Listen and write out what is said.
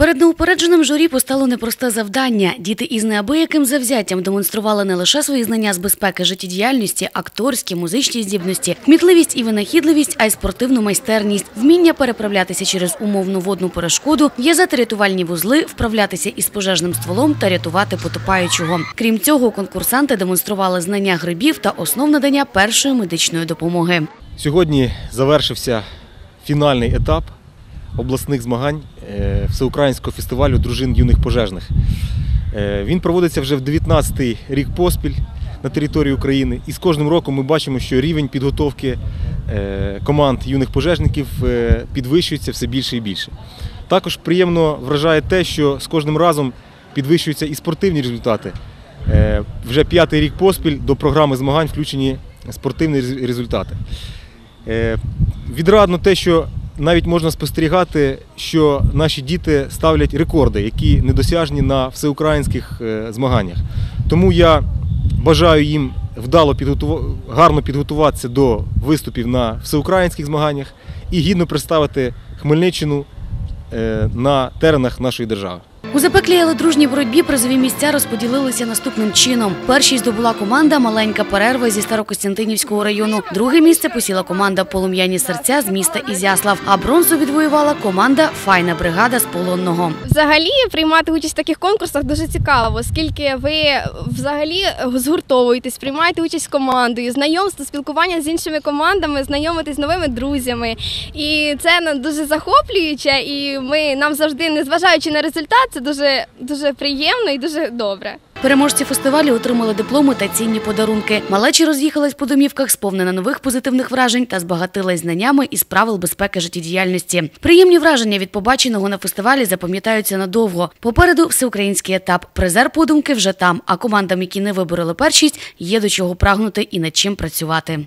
Перед неупередженим журі постало непросте завдання. Діти із неабияким завзяттям демонстрували не лише свої знання з безпеки життєдіяльності, акторські, музичні здібності, кмітливість і винахідливість, а й спортивну майстерність, вміння переправлятися через умовну водну перешкоду, в'язати рятувальні вузли, вправлятися із пожежним стволом та рятувати потопаючого. Крім цього, конкурсанти демонстрували знання грибів та основ надання першої медичної допомоги. Сьогодні завершився фінальний етап обласних змагань е, Всеукраїнського фестивалю дружин юних пожежних. Е, Він проводиться вже в 19-й рік поспіль на території України. І з кожним роком ми бачимо, що рівень підготовки е, команд юних пожежників підвищується все більше і більше. Також приємно вражає те, що з кожним разом підвищуються і спортивні результати. Вже п'ятий рік поспіль до програми змагань включені спортивні результати. Відрадно те, що навіть можна спостерігати, що наші діти ставлять рекорди, які недосяжні на всеукраїнських е, змаганнях. Тому я бажаю їм вдало підготув... гарно підготуватися до виступів на всеукраїнських змаганнях і гідно представити Хмельниччину е, на теренах нашої держави. У запеклій, але дружній боротьбі призові місця розподілилися наступним чином. Першій здобула команда Маленька перерва зі Старокостянтинівського району. Друге місце посіла команда Полум'яні серця з міста Ізяслав. А бронзу відвоювала команда Файна бригада з полонного. Взагалі приймати участь в таких конкурсах дуже цікаво, оскільки ви взагалі згуртовуєтесь, приймаєте участь командою, знайомство, спілкування з іншими командами, знайомитесь з новими друзями. І це дуже захоплююче, і ми нам завжди, незважаючи на результат, це дуже дуже приємно і дуже добре. Переможці фестивалю отримали дипломи та цінні подарунки. Малечі роз'їхалась по домівках, сповнена нових позитивних вражень та збагатилась знаннями із правил безпеки життєдіяльності. Приємні враження від побаченого на фестивалі запам'ятаються надовго. Попереду всеукраїнський етап. Призер подумки вже там. А командам, які не вибороли першість, є до чого прагнути і над чим працювати.